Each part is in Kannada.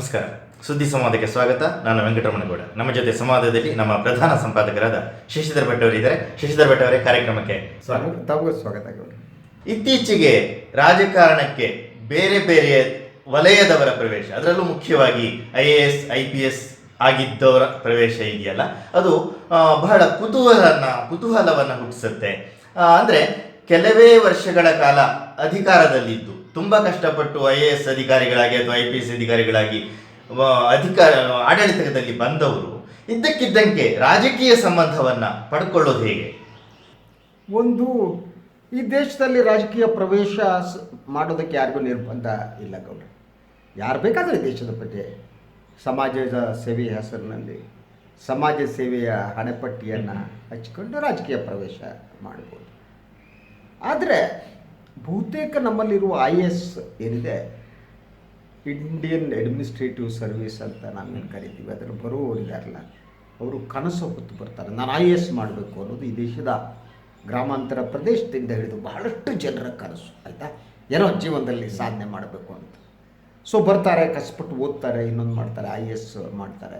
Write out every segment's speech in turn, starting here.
ನಮಸ್ಕಾರ. ಸುದ್ದಿ ಸಂವಾದಕ್ಕೆ ಸ್ವಾಗತ. ನಾನು ವೆಂಕಟರಮಣಗೌಡ. ನಮ್ಮ ಜೊತೆ ಸಂವಾದದಲ್ಲಿ ನಮ್ಮ ಪ್ರಧಾನ ಸಂಪಾದಕರಾದ ಶಶಿಧರ್ ಭಟ್ ಅವರಿದ್ದಾರೆ ಶಶಿಧರ್ ಭಟ್ ಅವರೇ ಕಾರ್ಯಕ್ರಮಕ್ಕೆ ಸ್ವಾಗತ. ಸ್ವಾಗತ. ಇತ್ತೀಚೆಗೆ ರಾಜಕಾರಣಕ್ಕೆ ಬೇರೆ ಬೇರೆ ವಲಯದವರ ಪ್ರವೇಶ ಅದರಲ್ಲೂ ಮುಖ್ಯವಾಗಿ I A S I P S ಆಗಿದ್ದವರ ಪ್ರವೇಶ ಇದೆಯಲ್ಲ? ಅದು ಬಹಳ ಕುತೂಹಲನ ಕುತೂಹಲವನ್ನು ಹುಟ್ಟಿಸುತ್ತೆ. ಅಂದ್ರೆ ಕೆಲವೇ ವರ್ಷಗಳ ಕಾಲ ಅಧಿಕಾರದಲ್ಲಿದ್ದು ತುಂಬಾ ಕಷ್ಟಪಟ್ಟು ಐ ಎ ಎಸ್ ಅಧಿಕಾರಿಗಳಾಗಿ ಅಥವಾ ಐ ಪಿ ಎಸ್ ಅಧಿಕಾರಿಗಳಾಗಿ ಅಧಿಕಾರ, ಆಡಳಿತದಲ್ಲಿ ಬಂದವರು, ಇದ್ದಕ್ಕಿದ್ದಂಗೆ ರಾಜಕೀಯ ಸಂಬಂಧವನ್ನು ಪಡ್ಕೊಳ್ಳೋದು ಹೇಗೆ? ಒಂದು, ಈ ದೇಶದಲ್ಲಿ ರಾಜಕೀಯ ಪ್ರವೇಶ ಮಾಡೋದಕ್ಕೆ ಯಾರಿಗೂ ನಿರ್ಬಂಧ ಇಲ್ಲ ಗೌಡ್ರೆ. ಯಾರು ಬೇಕಾದರೆ ದೇಶದ ಬಗ್ಗೆ ಸಮಾಜದ ಸೇವೆಯ ಹೆಸರಿನಲ್ಲಿ, ಸಮಾಜ ಸೇವೆಯ ಹಣೆಪಟ್ಟಿಯನ್ನು ಹಚ್ಚಿಕೊಂಡು ರಾಜಕೀಯ ಪ್ರವೇಶ ಮಾಡ್ಬೋದು. ಆದರೆ ಬಹುತೇಕ ನಮ್ಮಲ್ಲಿರುವ ಐ ಎಸ್ ಏನಿದೆ? ಇಂಡಿಯನ್ ಅಡ್ಮಿನಿಸ್ಟ್ರೇಟಿವ್ ಸರ್ವಿಸ್ ಅಂತ ನಾವೇನು ಕರಿತೀವಿ ಅದರ ಬರುವವರಿದಾರಲ್ಲ ಅವರು ಕನಸು ಹೊತ್ತು ಬರ್ತಾರೆ. ನಾನು ಐ ಎಸ್ ಮಾಡಬೇಕು ಅನ್ನೋದು ಈ ದೇಶದ ಗ್ರಾಮಾಂತರ ಪ್ರದೇಶದಿಂದ ಹಿಡಿದು ಬಹಳಷ್ಟು ಜನರ ಕನಸು, ಆಯಿತಾ? ಏನೋ ಜೀವನದಲ್ಲಿ ಸಾಧನೆ ಮಾಡಬೇಕು ಅಂತ. ಸೊ ಬರ್ತಾರೆ ಕಷ್ಟಪಟ್ಟು ಓದ್ತಾರೆ, ಇನ್ನೊಂದು ಮಾಡ್ತಾರೆ ಐ ಎಸ್ ಮಾಡ್ತಾರೆ.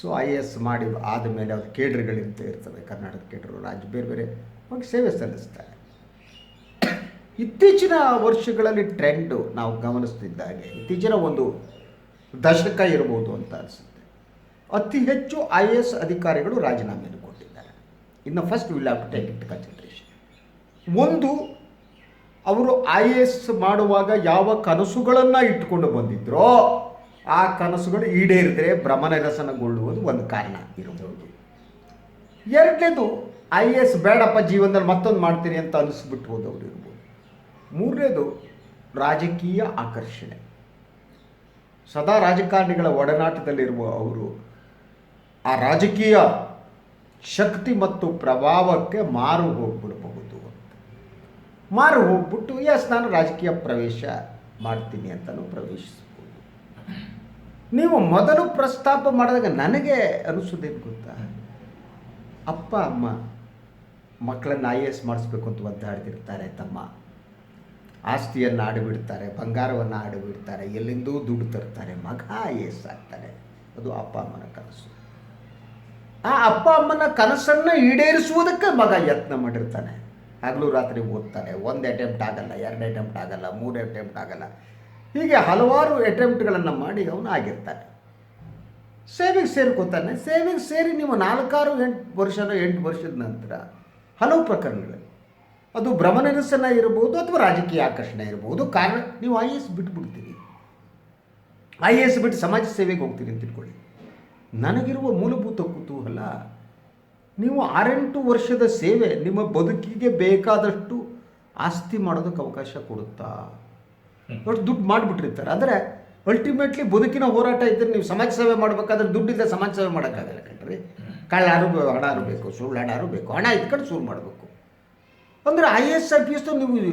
ಸೊ ಐ ಎಸ್ ಮಾಡಿ ಆದಮೇಲೆ ಅದು ಕೇಡ್ರಿಗಳಿಂತ ಇರ್ತದೆ ಕರ್ನಾಟಕ ಕೇಡ್ರು ರಾಜ್ಯ ಬೇರೆ ಬೇರೆ ಅವ್ರಿಗೆ ಸೇವೆ ಸಲ್ಲಿಸ್ತಾರೆ. ಇತ್ತೀಚಿನ ವರ್ಷಗಳಲ್ಲಿ ಟ್ರೆಂಡು ನಾವು ಗಮನಿಸ್ತಿದ್ದಾಗೆ ಇತ್ತೀಚಿನ ಒಂದು ದಶಕ ಇರಬಹುದು ಅಂತ ಅನಿಸುತ್ತೆ. ಅತಿ ಹೆಚ್ಚು ಐ ಎ ಎಸ್ ಅಧಿಕಾರಿಗಳು ರಾಜೀನಾಮೆಯನ್ನು ಕೊಟ್ಟಿದ್ದಾರೆ. ಇನ್ನು first will have to take it consideration ಒಂದು, ಅವರು ಐ ಎ ಎಸ್ ಮಾಡುವಾಗ ಯಾವ ಕನಸುಗಳನ್ನು ಇಟ್ಟುಕೊಂಡು ಬಂದಿದ್ರೋ, ಆ ಕನಸುಗಳು ಈಡೇರಿದ್ರೆ ಭ್ರಮನಿರಸನಗೊಳ್ಳುವುದು ಒಂದು ಕಾರಣ ಇರಬಹುದು ಎರಡನೇದು ಐ ಎ ಎಸ್ ಬೇಡಪ್ಪ, ಜೀವನದಲ್ಲಿ ಮತ್ತೊಂದು ಮಾಡ್ತೀನಿ ಅಂತ ಅನಿಸ್ಬಿಟ್ಟು ಹೋದವರು ಇರ್ಬೋದು. ಮೂರನೇದು ರಾಜಕೀಯ ಆಕರ್ಷಣೆ. ಸದಾ ರಾಜಕಾರಣಿಗಳ ಒಡನಾಟದಲ್ಲಿರುವ ಅವರು ಆ ರಾಜಕೀಯ ಶಕ್ತಿ ಮತ್ತು ಪ್ರಭಾವಕ್ಕೆ ಮಾರು ಹೋಗ್ಬಿಡಬಹುದು ಮಾರು ಹೋಗ್ಬಿಟ್ಟು, ಎಸ್, ನಾನು ರಾಜಕೀಯ ಪ್ರವೇಶ ಮಾಡ್ತೀನಿ ಅಂತಲೂ ಪ್ರವೇಶಿಸ್ಬೋದು. ನೀವು ಮೊದಲು ಪ್ರಸ್ತಾಪ ಮಾಡಿದಾಗ ನನಗೆ ಅನಿಸೋದೇನು ಗೊತ್ತಾ? ಅಪ್ಪ, ಅಮ್ಮ, ಮಕ್ಕಳನ್ನು ಐ ಎಸ್ ಮಾಡಿಸ್ಬೇಕು ಅಂತ ಒದ್ದಾಡ್ತಿರ್ತಾರೆ ತಮ್ಮ. ಆಸ್ತಿಯನ್ನು ಆಡಿಬಿಡ್ತಾರೆ, ಬಂಗಾರವನ್ನು ಆಡಿಬಿಡ್ತಾರೆ, ಎಲ್ಲಿಂದೂ ದುಡ್ಡು ತರ್ತಾರೆ, ಮಗ ಆಗ್ತಾನೆ. ಅದು ಅಪ್ಪ ಅಮ್ಮನ ಕನಸು. ಆ ಅಪ್ಪ ಅಮ್ಮನ ಕನಸನ್ನು ಈಡೇರಿಸುವುದಕ್ಕೆ ಮಗ ಯತ್ನ ಮಾಡಿರ್ತಾನೆ. ಹಗಲು ರಾತ್ರಿ ಓದ್ತಾನೆ. ಒಂದು ಅಟೆಂಪ್ಟ್ ಆಗಲ್ಲ, ಎರಡು ಅಟೆಂಪ್ಟ್ ಆಗಲ್ಲ, ಮೂರು ಅಟೆಂಪ್ಟ್ ಆಗಲ್ಲ. ಹೀಗೆ ಹಲವಾರು ಅಟೆಂಪ್ಟ್ಗಳನ್ನು ಮಾಡಿ ಅವನು ಆಗಿರ್ತಾನೆ. ಸೇವಿಂಗ್ ಸೇರ್ಕೋತಾನೆ. ಸೇವಿಂಗ್ ಸೇರಿ ನೀವು ನಾಲ್ಕಾರು ಎಂಟು ವರ್ಷದ ಎಂಟು ವರ್ಷದ ನಂತರ ಹಲವು ಪ್ರಕರಣಗಳಲ್ಲಿ ಅದು ಭ್ರಮನಿರಸನ ಇರಬಹುದು ಅಥವಾ ರಾಜಕೀಯ ಆಕರ್ಷಣೆ ಇರಬಹುದು. ಕಾರಣ, ನೀವು ಐ ಎ ಎಸ್ ಬಿಟ್ಬಿಡ್ತೀರಿ. ಐ ಎ ಎಸ್ ಬಿಟ್ಟು ಸಮಾಜ ಸೇವೆಗೆ ಹೋಗ್ತೀರಿ ಅಂತ ತಿಳ್ಕೊಳ್ಳಿ. ನನಗಿರುವ ಮೂಲಭೂತ ಕುತೂಹಲ, ನೀವು ಆರೆಂಟು ವರ್ಷದ ಸೇವೆ, ನಿಮ್ಮ ಬದುಕಿಗೆ ಬೇಕಾದಷ್ಟು ಆಸ್ತಿ ಮಾಡೋದಕ್ಕೆ ಅವಕಾಶ ಕೊಡುತ್ತಾ? ಅಷ್ಟು ದುಡ್ಡು ಮಾಡಿಬಿಟ್ಟಿರ್ತಾರೆ. ಅಂದರೆ ಅಲ್ಟಿಮೇಟ್ಲಿ ಬದುಕಿನ ಹೋರಾಟ ಇದ್ದರೆ ನೀವು ಸಮಾಜ ಸೇವೆ ಮಾಡಬೇಕಾದ್ರೆ ದುಡ್ಡಿಂದ ಸಮಾಜ ಸೇವೆ ಮಾಡೋಕ್ಕಾಗಲ್ಲ ಕಣ್ರಿ. ಕಳ್ಳಾರು ಹಣ ಬೇಕು, ಸುಳ್ಳು ಹಣಾರು ಬೇಕು, ಹಣ ಇದ್ಕೊಂಡು ಸುಳ್ಳು ಮಾಡಬೇಕು. ಅಂದರೆ I A S I P S ನೀವು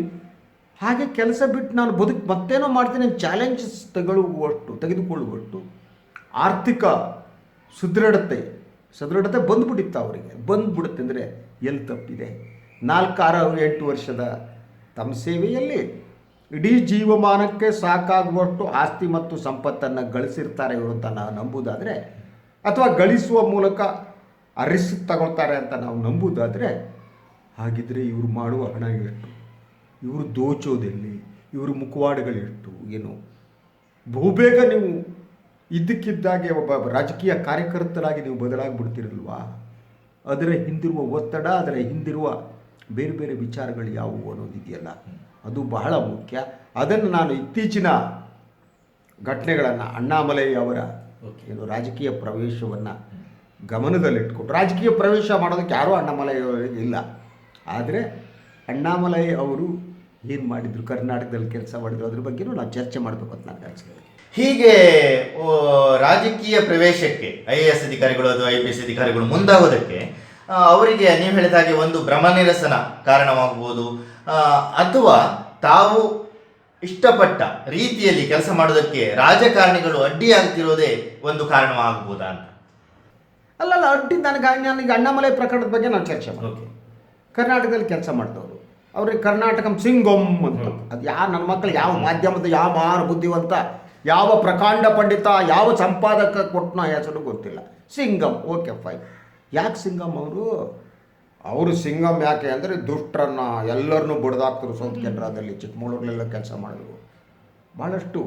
ಹಾಗೆ ಕೆಲಸ ಬಿಟ್ಟು ನಾನು ಬದುಕು, ಮತ್ತೇನೋ ಮಾಡ್ತೀನಿ ಚಾಲೆಂಜಸ್ ತಗೊಳ್ಳುವಷ್ಟು, ತೆಗೆದುಕೊಳ್ಳುವಷ್ಟು ಆರ್ಥಿಕ ಸುದೃಢತೆ, ಸದೃಢತೆ ಬಂದ್ಬಿಟ್ಟಿತ್ತು ಅವರಿಗೆ. ಬಂದುಬಿಡುತ್ತೆ ಅಂದರೆ ಎಲ್ಲಿ ತಪ್ಪಿದೆ? ನಾಲ್ಕು ಆರು ಎಂಟು ವರ್ಷದ ತಮ್ಮ ಸೇವೆಯಲ್ಲಿ ಇಡೀ ಜೀವಮಾನಕ್ಕೆ ಸಾಕಾಗುವಷ್ಟು ಆಸ್ತಿ ಮತ್ತು ಸಂಪತ್ತನ್ನು ಗಳಿಸಿರ್ತಾರೆ ಇವರು ಅಂತ ನಾವು ನಂಬುದಾದರೆ, ಅಥವಾ ಗಳಿಸುವ ಮೂಲಕ ಆ ರಿಸ್ಕ್ ತಗೊಳ್ತಾರೆ ಅಂತ ನಾವು ನಂಬುದಾದರೆ ಹಾಗಿದ್ರೆ ಇವರು ಮಾಡುವ ಹಣ ಎಷ್ಟು? ಇವರು ದೋಚೋದೆಲ್ಲಿ? ಇವರು ಮುಖವಾಡಗಳೆಷ್ಟು ಏನು? ಬಹುಬೇಗ ನೀವು ಇದ್ದಕ್ಕಿದ್ದಾಗೆ ಒಬ್ಬ ರಾಜಕೀಯ ಕಾರ್ಯಕರ್ತರಾಗಿ ನೀವು ಬದಲಾಗಿಬಿಡ್ತಿರಲ್ವಾ? ಅದರ ಹಿಂದಿರುವ ಒತ್ತಡ ಅದರ ಹಿಂದಿರುವ ಬೇರೆ ಬೇರೆ ವಿಚಾರಗಳು ಯಾವುವು ಅನ್ನೋದಿದೆಯಲ್ಲ. ಅದು ಬಹಳ ಮುಖ್ಯ. ಅದನ್ನು ನಾನು ಇತ್ತೀಚಿನ ಘಟನೆಗಳನ್ನು ಅಣ್ಣಾಮಲೈ ಅವರ ಏನು ರಾಜಕೀಯ ಪ್ರವೇಶವನ್ನು ಗಮನದಲ್ಲಿಟ್ಕೊಂಡು ರಾಜಕೀಯ ಪ್ರವೇಶ ಮಾಡೋದಕ್ಕೆ ಯಾರೂ ಅಣ್ಣಾಮಲೈ ಇಲ್ಲ. ಆದರೆ ಅಣ್ಣಾಮಲೈ ಅವರು ಏನು ಮಾಡಿದ್ರು? ಕರ್ನಾಟಕದಲ್ಲಿ ಕೆಲಸ ಮಾಡಿದ್ರು. ಅದ್ರ ಬಗ್ಗೆನೂ ನಾವು ಚರ್ಚೆ ಮಾಡಬೇಕು ಅಂತ ನನಗೆ ಅನಿಸ್ತದೆ. ಹೀಗೆ ರಾಜಕೀಯ ಪ್ರವೇಶಕ್ಕೆ ಐ ಎ ಎಸ್ ಅಧಿಕಾರಿಗಳು ಅಥವಾ ಐ ಪಿ ಎಸ್ ಅಧಿಕಾರಿಗಳು ಮುಂದಾಗೋದಕ್ಕೆ ಅವರಿಗೆ ನೀವು ಹೇಳಿದ ಹಾಗೆ ಒಂದು ಭ್ರಮನಿರಸನ ಕಾರಣವಾಗಬಹುದು. ಆ, ಅಥವಾ ತಾವು ಇಷ್ಟಪಟ್ಟ ರೀತಿಯಲ್ಲಿ ಕೆಲಸ ಮಾಡೋದಕ್ಕೆ ರಾಜಕಾರಣಿಗಳು ಅಡ್ಡಿಯಾಗ್ತಿರೋದೇ ಒಂದು ಕಾರಣವಾಗಬಹುದಾ ಅಂತ? ಅಲ್ಲಲ್ಲ ಅಡ್ಡಿ ನನಗೆ ನನಗೆ ಅಣ್ಣಾಮಲೈ ಪ್ರಕರಣದ ಬಗ್ಗೆ ನಾನು ಚರ್ಚೆ ಮಾಡೋಕೆ ಓಕೆ. ಕರ್ನಾಟಕದಲ್ಲಿ ಕೆಲಸ ಮಾಡ್ತವ್ರು ಅವ್ರಿಗೆ ಕರ್ನಾಟಕಂ ಸಿಂಗಮ್ ಅಂತ. ಅದು ಯಾವ ನನ್ನ ಮಕ್ಕಳು ಯಾವ ಮಾಧ್ಯಮದ ಯಾವ ಮಹಾನ್ ಬುದ್ಧಿವಂತ ಯಾವ ಪ್ರಕಾಂಡ ಪಂಡಿತ ಯಾವ ಸಂಪಾದಕ ಕೊಟ್ಟನ ಹೆಸರು ಗೊತ್ತಿಲ್ಲ. Singham okay fine. ಯಾಕೆ ಸಿಂಗಮ್ ಅವರು? ಅವರು ಸಿಂಗಮ್ ಯಾಕೆ ಅಂದರೆ ದುಷ್ಟರನ್ನು ಎಲ್ಲರನ್ನೂ ಬಡ್ದಾಕ್ತರು ಸೌತ್ ಕೆನರಾದಲ್ಲಿ. ಚಿಕ್ಕಮಗಳೂರಲ್ಲೆಲ್ಲ ಕೆಲಸ ಮಾಡಿದ್ರು. ಭಾಳಷ್ಟು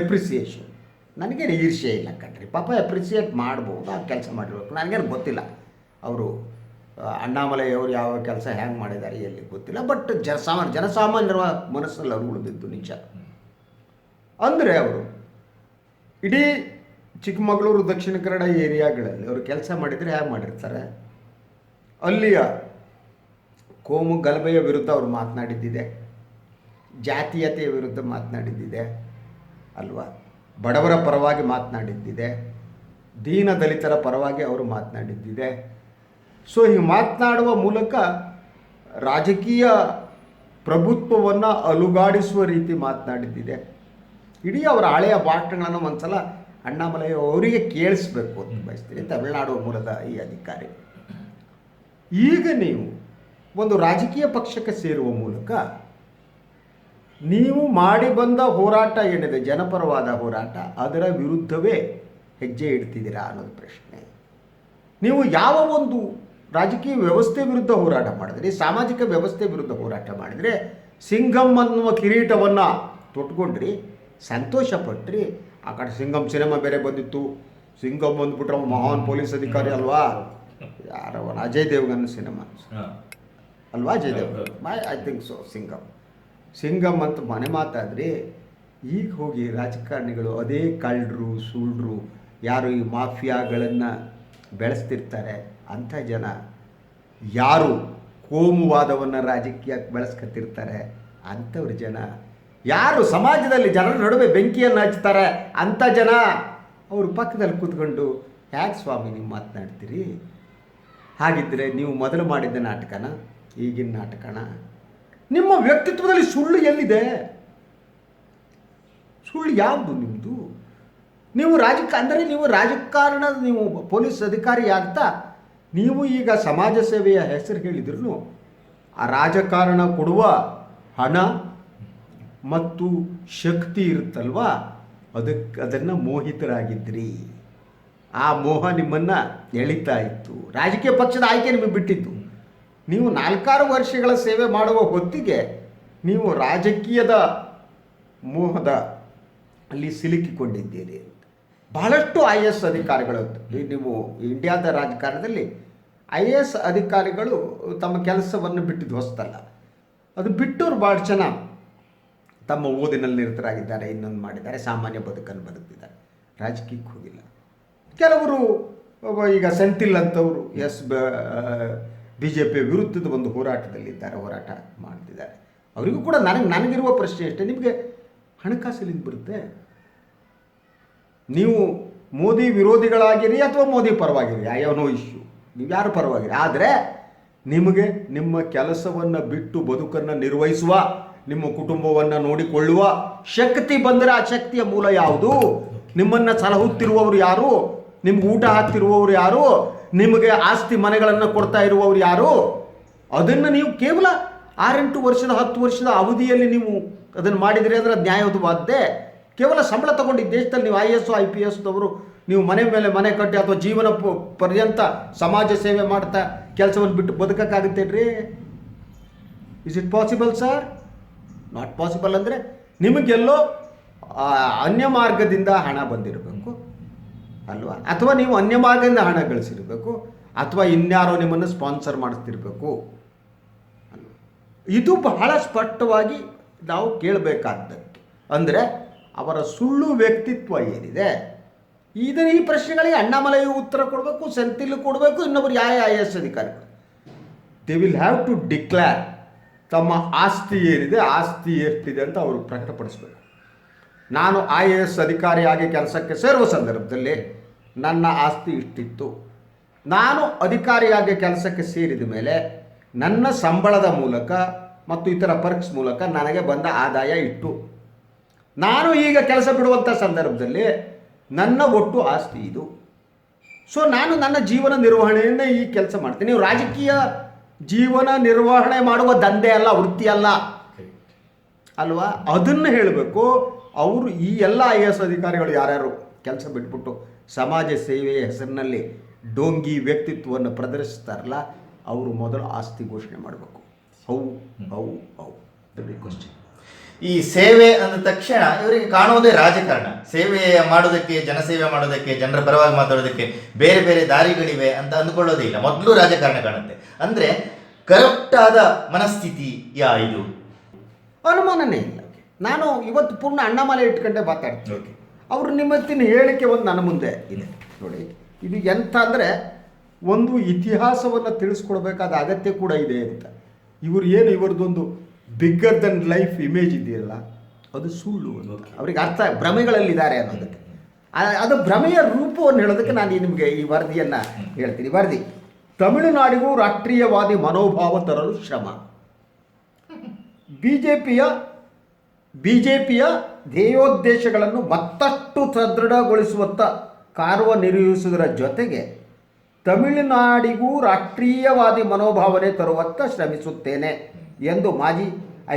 ಎಪ್ರಿಸಿಯೇಷನ್ ನನಗೇನು ಈರ್ಷೆ ಇಲ್ಲ ಕಣ್ರಿ. ಪಾಪ ಎಪ್ರಿಸಿಯೇಟ್ ಮಾಡ್ಬೋದು ಆ ಕೆಲಸ ಮಾಡಿರ್ಬೇಕು. ನನಗೇನು ಗೊತ್ತಿಲ್ಲ. ಅವರು ಅಣ್ಣಾಮಲೈ ಅವರು ಯಾವ ಕೆಲಸ ಹ್ಯಾಂಗೆ ಮಾಡಿದ್ದಾರೆ ಎಲ್ಲಿ ಗೊತ್ತಿಲ್ಲ ಬಟ್ ಜ ಸಾಮಾನ್ಯ, ಜನಸಾಮಾನ್ಯರ ಮನಸ್ಸಲ್ಲಿ ಅವರು ಉಳಿದಿದ್ದು ನಿಜ. ಅಂದರೆ ಅವರು ಇಡೀ ಚಿಕ್ಕಮಗಳೂರು ದಕ್ಷಿಣ ಕನ್ನಡ ಏರಿಯಾಗಳಲ್ಲಿ ಅವರು ಕೆಲಸ ಮಾಡಿದರೆ ಹೇಗೆ ಮಾಡಿರ್ತಾರೆ? ಅಲ್ಲಿಯ ಕೋಮು ಗಲಭೆಯ ವಿರುದ್ಧ ಅವರು ಮಾತನಾಡಿದ್ದಿದೆ. ಜಾತೀಯತೆಯ ವಿರುದ್ಧ ಮಾತನಾಡಿದ್ದಿದೆ. ಅಲ್ವಾ? ಬಡವರ ಪರವಾಗಿ ಮಾತನಾಡಿದ್ದಿದೆ. ದೀನ ದಲಿತರ ಪರವಾಗಿ ಅವರು ಮಾತನಾಡಿದ್ದಿದೆ. ಸೊ ಈ ಮಾತನಾಡುವ ಮೂಲಕ ರಾಜಕೀಯ ಪ್ರಭುತ್ವವನ್ನು ಅಲುಗಾಡಿಸುವ ರೀತಿ ಮಾತನಾಡಿದ್ದಿದೆ. ಇಡೀ ಅವರ ಹಳೆಯ ಭಾಷಣಗಳನ್ನು ಒಂದ್ಸಲ ಅಣ್ಣಾಮಲೈ ಅವರಿಗೆ ಕೇಳಿಸ್ಬೇಕು ಅಂತ ಬಯಸ್ತೀನಿ. ತಮಿಳುನಾಡು ಮೂಲದ ಈ ಅಧಿಕಾರಿ. ಈಗ ನೀವು ಒಂದು ರಾಜಕೀಯ ಪಕ್ಷಕ್ಕೆ ಸೇರುವ ಮೂಲಕ ನೀವು ಮಾಡಿ ಬಂದ ಹೋರಾಟ ಏನಿದೆ, ಜನಪರವಾದ ಹೋರಾಟ, ಅದರ ವಿರುದ್ಧವೇ ಹೆಜ್ಜೆ ಇಡ್ತಿದ್ದೀರಾ ಅನ್ನೋದು ಪ್ರಶ್ನೆ. ನೀವು ಯಾವ ಒಂದು ರಾಜಕೀಯ ವ್ಯವಸ್ಥೆ ವಿರುದ್ಧ ಹೋರಾಟ ಮಾಡಿದ್ರಿ ಸಾಮಾಜಿಕ ವ್ಯವಸ್ಥೆ ವಿರುದ್ಧ ಹೋರಾಟ ಮಾಡಿದರೆ ಸಿಂಗಮ್ ಅನ್ನುವ ಕಿರೀಟವನ್ನು ತೊಟ್ಕೊಂಡ್ರಿ ಸಂತೋಷ ಪಟ್ರಿ ಆ ಕಡೆ ಸಿಂಗಮ್ ಸಿನಿಮಾ ಬೇರೆ ಬಂದಿತ್ತು. ಸಿಂಗಮ್ ಬಂದ್ಬಿಟ್ರೆ ಮಹಾನ್ ಪೊಲೀಸ್ ಅಧಿಕಾರಿ ಅಲ್ವಾ? ಯಾರವನ ಅಜಯ್ ದೇವ್ಗನ್ ಸಿನಿಮಾ. ಅಲ್ವಾ ಅಜಯ್ ದೇವ್ ಮೈ I think so Singham Singham ಅಂತ ಮನೆ ಮಾತಾದ್ರಿ ಈಗ ಹೋಗಿ ರಾಜಕಾರಣಿಗಳು ಅದೇ ಕಳ್ಳರು ಸುಳ್ಳರು ಯಾರು ಈ ಮಾಫಿಯಾಗಳನ್ನು ಬೆಳೆಸ್ತಿರ್ತಾರೆ. ಅಂಥ ಜನ ಯಾರು ಕೋಮುವಾದವನ್ನು ರಾಜಕೀಯಕ್ಕೆ ಬೆಳೆಸ್ಕೊತಿರ್ತಾರೆ ಅಂಥವ್ರ ಜನ. ಯಾರು ಸಮಾಜದಲ್ಲಿ ಜನರ ನಡುವೆ ಬೆಂಕಿಯನ್ನು ಹಚ್ತಾರೆ ಅಂಥ ಜನ ಅವರು ಪಕ್ಕದಲ್ಲಿ ಕೂತ್ಕೊಂಡು, ಯಾಕೆ ಸ್ವಾಮಿ ನೀವು ಮಾತನಾಡ್ತೀರಿ? ಹಾಗಿದ್ದರೆ ನೀವು ಮೊದಲು ಮಾಡಿದ್ದ ನಾಟಕನ, ಈಗಿನ ನಾಟಕನ, ನಿಮ್ಮ ವ್ಯಕ್ತಿತ್ವದಲ್ಲಿ ಸುಳ್ಳು ಎಲ್ಲಿದೆ? ಸುಳ್ಳು ಯಾವುದು ನಿಮ್ಮದು ನೀವು ರಾಜಕ, ಅಂದರೆ ನೀವು ರಾಜಕಾರಣದ, ನೀವು ಪೊಲೀಸ್ ಅಧಿಕಾರಿ ಆಗ್ತಾ ನೀವು ಈಗ ಸಮಾಜ ಸೇವೆಯ ಹೆಸರು ಹೇಳಿದ್ರು ಆ ರಾಜಕಾರಣ ಕೊಡುವ ಹಣ ಮತ್ತು ಶಕ್ತಿ ಇರುತ್ತಲ್ವಾ? ಅದಕ್ಕೆ ಅದನ್ನು ಮೋಹಿತರಾಗಿದ್ರಿ. ಆ ಮೋಹ ನಿಮ್ಮನ್ನು ಎಳಿತಾ ಇತ್ತು. ರಾಜಕೀಯ ಪಕ್ಷದ ಆಯ್ಕೆ ನಿಮಗೆ ಬಿಟ್ಟಿತ್ತು. ನೀವು ನಾಲ್ಕಾರು ವರ್ಷಗಳ ಸೇವೆ ಮಾಡುವ ಹೊತ್ತಿಗೆ ನೀವು ರಾಜಕೀಯದ ಮೋಹದ ಅಲ್ಲಿ ಸಿಲುಕಿಕೊಂಡಿದ್ದೀರಿ ಬಹಳಷ್ಟು ಐ ಎಸ್ ಅಧಿಕಾರಿಗಳು ನೀವು ಇಂಡಿಯಾದ ರಾಜಕಾರಣದಲ್ಲಿ ಐ ಎ ಎಸ್ ಅಧಿಕಾರಿಗಳು ತಮ್ಮ ಕೆಲಸವನ್ನು ಬಿಟ್ಟಿದ್ದು ಹೊಸ್ತಲ್ಲ ಅದು ಬಿಟ್ಟವ್ರು ಭಾಳ ಜನ ತಮ್ಮ ಓದಿನಲ್ಲಿ ನಿರತರಾಗಿದ್ದಾರೆ, ಇನ್ನೊಂದು ಮಾಡಿದ್ದಾರೆ, ಸಾಮಾನ್ಯ ಬದುಕನ್ನು ಬದುಕಿದ್ದಾರೆ ರಾಜಕೀಯಕ್ಕೆ ಹೋಗಿಲ್ಲ. ಕೆಲವರು ಈಗ ಸೆಂಥಿಲ್ ಅಂತವರು, ಎಸ್ ಬಿ ಜೆ ಪಿ ವಿರುದ್ಧದ ಒಂದು ಹೋರಾಟದಲ್ಲಿದ್ದಾರೆ, ಹೋರಾಟ ಮಾಡ್ತಿದ್ದಾರೆ. ಅವರಿಗೂ ಕೂಡ ನನಗೆ, ನನಗಿರುವ ಪ್ರಶ್ನೆ ಅಷ್ಟೇ, ನಿಮಗೆ ಹಣಕಾಸಿಲಿಂದ ಬರುತ್ತೆ? ನೀವು ಮೋದಿ ವಿರೋಧಿಗಳಾಗಿರಿ ಅಥವಾ ಮೋದಿ ಪರವಾಗಿರಿ? ಯಾವನೋ ಇಶ್ಯೂ ನೀವು ಯಾರು ಪರವಾಗಿಲ್ಲ. ಆದರೆ ನಿಮಗೆ ನಿಮ್ಮ ಕೆಲಸವನ್ನು ಬಿಟ್ಟು ಬದುಕನ್ನು ನಿರ್ವಹಿಸುವ, ನಿಮ್ಮ ಕುಟುಂಬವನ್ನು ನೋಡಿಕೊಳ್ಳುವ ಶಕ್ತಿ ಬಂದರೆ ಆ ಶಕ್ತಿಯ ಮೂಲ ಯಾವುದು? ನಿಮ್ಮನ್ನು ಸಲಹುತ್ತಿರುವವರು ಯಾರು? ನಿಮ್ಗೆ ಊಟ ಹಾಕ್ತಿರುವವರು ಯಾರು? ನಿಮಗೆ ಆಸ್ತಿ ಮನೆಗಳನ್ನು ಕೊಡ್ತಾ ಇರುವವರು ಯಾರು? ಅದನ್ನು ನೀವು ಕೇವಲ ಆರೆಂಟು ವರ್ಷದ, ಹತ್ತು ವರ್ಷದ ಅವಧಿಯಲ್ಲಿ ನೀವು ಅದನ್ನು ಮಾಡಿದರೆ ಅಂದರೆ ಅದು ನ್ಯಾಯಯುತವಾದ್ದೇ? ಕೇವಲ ಸಂಬಳ ತಗೊಂಡಿದ್ದ ದೇಶದಲ್ಲಿ ನೀವು ಐ ಎಸ್ ಐ ಪಿ ಎಸ್ದವರು ನೀವು ಮನೆ ಮೇಲೆ ಮನೆ ಕಟ್ಟಿ ಅಥವಾ ಜೀವನ ಪರ್ಯಂತ ಸಮಾಜ ಸೇವೆ ಮಾಡ್ತಾ ಕೆಲಸವನ್ನು ಬಿಟ್ಟು ಬದುಕಕ್ಕಾಗುತ್ತೇನ್ರಿ? Is it possible sir not possible ಅಂದರೆ ನಿಮಗೆಲ್ಲೋ ಅನ್ಯ ಮಾರ್ಗದಿಂದ ಹಣ ಬಂದಿರಬೇಕು. ಅಲ್ವಾ? ಅಥವಾ ನೀವು ಅನ್ಯ ಮಾರ್ಗದಿಂದ ಹಣ ಗಳಿಸಿರಬೇಕು. ಅಥವಾ ಇನ್ಯಾರೋ ನಿಮ್ಮನ್ನು ಸ್ಪಾನ್ಸರ್ ಮಾಡಿಸ್ತಿರ್ಬೇಕು? ಇದು ಬಹಳ ಸ್ಪಷ್ಟವಾಗಿ ನಾವು ಕೇಳಬೇಕಾದದ್ದು ಅಂದರೆ ಅವರ ಸುಳ್ಳು ವ್ಯಕ್ತಿತ್ವ ಏನಿದೆ? ಇದರ ಈ ಪ್ರಶ್ನೆಗಳಿಗೆ ಅಣ್ಣಾಮಲೈ ಉತ್ತರ ಕೊಡಬೇಕು, ಸೆಂತಿಲ್ ಕೊಡಬೇಕು, ಇನ್ನೊಬ್ರು ಯಾವ ಐ ಎಸ್ ಅಧಿಕಾರಿಗಳು? They will have to declare ತಮ್ಮ ಆಸ್ತಿ ಏನಿದೆ, ಆಸ್ತಿ ಎಷ್ಟಿದೆ ಅಂತ ಅವರು ಪ್ರಕಟಪಡಿಸಬೇಕು. ನಾನು ಐ ಎ ಎಸ್ ಅಧಿಕಾರಿಯಾಗಿ ಕೆಲಸಕ್ಕೆ ಸೇರುವ ಸಂದರ್ಭದಲ್ಲಿ ನನ್ನ ಆಸ್ತಿ ಇಷ್ಟಿತ್ತು. ನಾನು ಅಧಿಕಾರಿಯಾಗಿ ಕೆಲಸಕ್ಕೆ ಸೇರಿದ ಮೇಲೆ ನನ್ನ ಸಂಬಳದ ಮೂಲಕ ಮತ್ತು ಇತರ ಪರ್ಕ್ಸ್ ಮೂಲಕ ನನಗೆ ಬಂದ ಆದಾಯ ಇಟ್ಟು. ನಾನು ಈಗ ಕೆಲಸ ಬಿಡುವಂಥ ಸಂದರ್ಭದಲ್ಲಿ ನನ್ನ ಒಟ್ಟು ಆಸ್ತಿ ಇದು. ಸೊ ನಾನು ನನ್ನ ಜೀವನ ನಿರ್ವಹಣೆಯನ್ನೇ ಈ ಕೆಲಸ ಮಾಡ್ತೀನಿ. ನೀವು ರಾಜಕೀಯ ಜೀವನ ನಿರ್ವಹಣೆ ಮಾಡುವ ದಂಧೆ ಅಲ್ಲ, ವೃತ್ತಿ ಅಲ್ಲ. ಅಲ್ವಾ? ಅದನ್ನು ಹೇಳಬೇಕು. ಅವರು ಈ ಎಲ್ಲ ಐ ಎಸ್ ಅಧಿಕಾರಿಗಳು ಯಾರ್ಯಾರು? ಕೆಲಸ ಬಿಟ್ಬಿಟ್ಟು ಸಮಾಜ ಸೇವೆಯ ಹೆಸರಿನಲ್ಲಿ ಡೋಂಗಿ ವ್ಯಕ್ತಿತ್ವವನ್ನು ಪ್ರದರ್ಶಿಸ್ತಾರಲ್ಲ, ಅವರು ಮೊದಲು ಆಸ್ತಿ ಘೋಷಣೆ ಮಾಡಬೇಕು. How how how. ಕ್ವಶನ್ ಈ ಸೇವೆ ಅಂದ ತಕ್ಷಣ ಇವರಿಗೆ ಕಾಣುವುದೇ ರಾಜಕಾರಣ. ಸೇವೆ ಮಾಡೋದಕ್ಕೆ ಜನಸೇವೆ ಮಾಡೋದಕ್ಕೆ ಜನರ ಪರವಾಗಿ ಮಾತಾಡೋದಕ್ಕೆ ಬೇರೆ ಬೇರೆ ದಾರಿಗಳಿವೆ ಅಂತ ಅಂದ್ಕೊಳ್ಳೋದೇ ಇಲ್ಲ. ಮೊದಲು ರಾಜಕಾರಣ ಕಾಣುತ್ತೆ. ಅಂದ್ರೆ ಕರಪ್ಟ್ ಆದ ಮನಸ್ಥಿತಿ ಯಾ ಇದು? ಅನುಮಾನನೇ ಇಲ್ಲ. ನಾನು ಇವತ್ತು ಪೂರ್ಣ ಅಣ್ಣಮಾಲೆ ಇಟ್ಕೊಂಡೆ ಮಾತಾಡ್ತೀನಿ. ಅವರು ನಿಮ್ಮತ್ತಿನ ಹೇಳಿಕೆ ಒಂದು ನನ್ನ ಮುಂದೆ ಇದೆ. ನೋಡಿ ಇದು ಎಂಥ ಅಂದರೆ ಒಂದು ಇತಿಹಾಸವನ್ನು ತಿಳಿಸ್ಕೊಡ್ಬೇಕಾದ ಅಗತ್ಯ ಕೂಡ ಇದೆ ಅಂತ. ಇವರು ಏನು ಇವರದೊಂದು ಬಿಗ್ಗರ್ ದನ್ ಲೈಫ್ ಇಮೇಜ್ ಇದೆಯಲ್ಲ? ಅದು ಸುಳ್ಳು ಅನ್ನೋದು ಅವ್ರಿಗೆ ಅರ್ಥ ಭ್ರಮೆಗಳಲ್ಲಿದ್ದಾರೆ ಅನ್ನೋದಕ್ಕೆ. ಅದು ಭ್ರಮೆಯ ರೂಪವನ್ನು ಹೇಳೋದಕ್ಕೆ ನಾನು ನಿಮಗೆ ಈ ವರದಿಯನ್ನು ಹೇಳ್ತೀನಿ. ವರದಿ ತಮಿಳುನಾಡಿಗೂ ರಾಷ್ಟ್ರೀಯವಾದಿ ಮನೋಭಾವ ತರಲು ಶ್ರಮ. ಬಿ ಜೆ ಪಿಯ ಬಿ ಜೆ ಪಿಯ ಧ್ಯೇಯೋದ್ದೇಶಗಳನ್ನು ಮತ್ತಷ್ಟು ಸದೃಢಗೊಳಿಸುವತ್ತ ಕಾರ್ಯನಿರ್ವಹಿಸುವುದರ ಜೊತೆಗೆ ತಮಿಳುನಾಡಿಗೂ ರಾಷ್ಟ್ರೀಯವಾದಿ ಮನೋಭಾವನೆ ತರುವತ್ತ ಶ್ರಮಿಸುತ್ತೇನೆ ಎಂದು ಮಾಜಿ